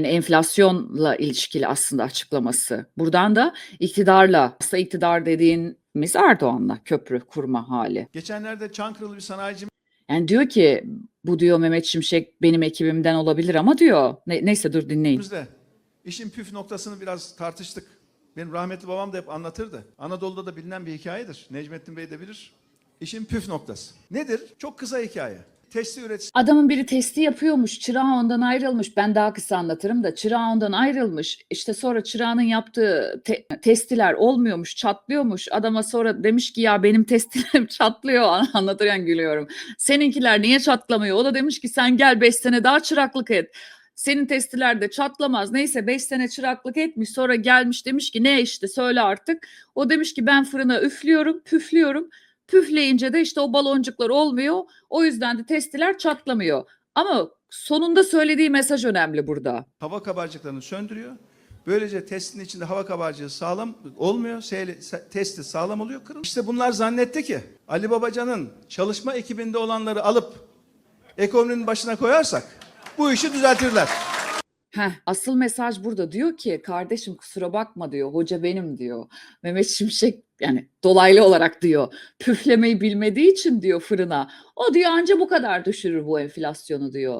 Hani enflasyonla ilişkili aslında açıklaması. Buradan da iktidarla, aslında iktidar dediğimiz Erdoğan'la köprü kurma hali. Geçenlerde Çankırılı bir sanayici Yani diyor ki bu diyor Mehmet Şimşek benim ekibimden olabilir ama diyor. Ne- neyse dur dinleyin. Bizde işin püf noktasını biraz tartıştık. Benim rahmetli babam da hep anlatırdı. Anadolu'da da bilinen bir hikayedir. Necmettin Bey de bilir. İşin püf noktası. Nedir? Çok kısa hikaye. Testi üreticisi Adamın biri testi yapıyormuş, çırağı ondan ayrılmış. Ben daha kısa anlatırım da çırağı ondan ayrılmış. İşte sonra çırağının yaptığı te- testiler olmuyormuş, çatlıyormuş. Adama sonra demiş ki ya benim testilerim çatlıyor. Anlatırken gülüyorum. Seninkiler niye çatlamıyor? O da demiş ki sen gel 5 sene daha çıraklık et. Senin testiler de çatlamaz. Neyse 5 sene çıraklık etmiş. Sonra gelmiş demiş ki ne işte söyle artık. O demiş ki ben fırına üflüyorum, püflüyorum. Püfleyince de işte o baloncuklar olmuyor. O yüzden de testiler çatlamıyor. Ama sonunda söylediği mesaj önemli burada. hava kabarcıklarını söndürüyor. Böylece testin içinde hava kabarcığı sağlam olmuyor. se- se- Testi sağlam oluyor. Kırıl. İşte bunlar zannetti ki Ali Babacan'ın çalışma ekibinde olanları alıp ekonominin başına koyarsak bu işi düzeltirler. Heh, asıl mesaj burada diyor ki kardeşim kusura bakma diyor hoca benim diyor. Mehmet Şimşek yani dolaylı olarak diyor püflemeyi bilmediği için diyor fırına. O diyor anca bu kadar düşürür bu enflasyonu diyor.